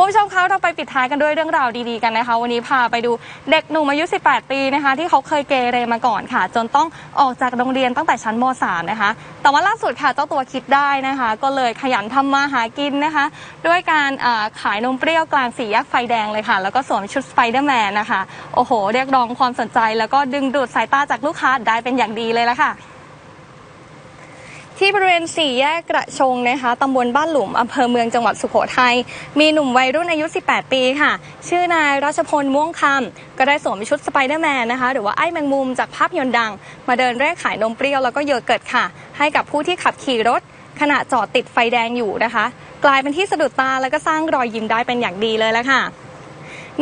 คุณผู้ชมคะเราไปปิดท้ายกันด้วยเรื่องราวดีๆกันนะคะ วันนี้พาไปดูเด็กหนุ่มอายุ 18 ปีนะคะ ที่เขาเคยเกเรมาก่อนค่ะ จนต้องออกจากโรงเรียนตั้งแต่ชั้นม .3 นะคะ แต่ว่าล่าสุดค่ะเจ้าตัวคิดได้นะคะ ก็เลยขยันทำมาหากินนะคะ ด้วยการขายนมเปรี้ยวกลางสี่แยกไฟแดงเลยค่ะ แล้วก็สวมชุดสไปเดอร์แมนนะคะ โอ้โห เรียกร้องความสนใจ แล้วก็ดึงดูดสายตาจากลูกค้าได้เป็นอย่างดีเลยละค่ะ ที่บริเวณสี่แยกกระชงนะคะตำบลบ้านหลุมอำเภอเมืองจังหวัดสุโขทัยมีหนุ่มวัยรุ่นอายุ 18 ปีค่ะ ชื่อนายรัชพลม่วงคำก็ได้สวมชุดสไปเดอร์แมนนะคะหรือว่าไอ้แมงมุมจากภาพยนตร์ดัง มาเดินเร่ขายนมเปรี้ยวแล้วก็โยเกิร์ตค่ะ ให้กับผู้ที่ขับขี่รถขณะจอดติดไฟแดงอยู่นะคะ กลายเป็นที่สะดุดตาแล้วก็สร้างรอยยิ้มได้เป็นอย่างดีเลยละค่ะ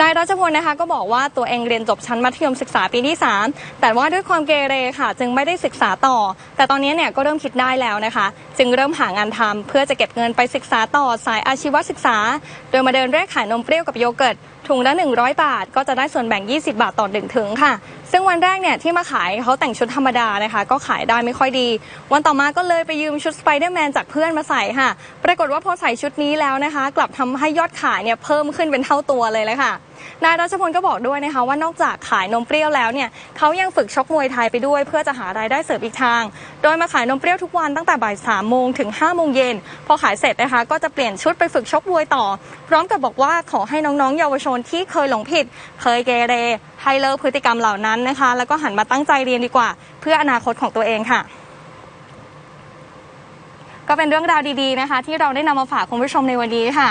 นายรัชพลนะคะก็บอกว่าตัวเองเรียนจบชั้นมัธยมศึกษาปีที่ 3 แต่ว่าด้วยความเกเรค่ะ จึงไม่ได้ศึกษาต่อ แต่ตอนนี้เนี่ยก็เริ่มคิดได้แล้วนะคะ จึงเริ่มหางานทำเพื่อจะเก็บเงินไปศึกษาต่อสายอาชีวศึกษา โดยมาเดินเลขขายนมเปรี้ยวกับโยเกิร์ตถุงละ 100 บาท ก็จะได้ส่วนแบ่ง 20 บาทต่อหนึ่งถึงค่ะซึ่งวันแรกเนี่ยที่มาขายเขาแต่งชุดธรรมดานะคะ ก็ขายได้ไม่ค่อยดี วันต่อมาก็เลยไปยืมชุดสไปเดอร์แมนจากเพื่อนมาใส่ค่ะ ปรากฏว่าพอใส่ชุดนี้แล้วนะคะ กลับทำให้ยอดขายเนี่ยเพิ่มขึ้นเป็นเท่าตัวเลยเลยค่ะนายรัชพลก็บอกด้วยนะคะว่านอกจากขายนมเปรี้ยวแล้วเนี่ยเขายังฝึกชกมวยไทยไปด้วย เพื่อจะหารายได้เสริมอีกทาง โดยมาขายนมเปรี้ยวทุกวันตั้งแต่บ่ายสามโมงถึง5้าโมงเย็นพอขายเสร็จนะคะก็จะเปลี่ยนชุดไปฝึกชกมวยต่อ พร้อมกับบอกว่าขอให้น้องๆ เยาวชนที่เคยหลงผิด เคยเกเรให้เลิกพฤติกรรมเหล่านั้นนะคะ แล้วก็หันมาตั้งใจเรียนดีกว่า เพื่ออนาคตของตัวเองค่ะก็เป็นเรื่องราวดีๆนะคะ ที่เราได้นำมาฝากคุณผู้ชมในวันนี้ค่ะ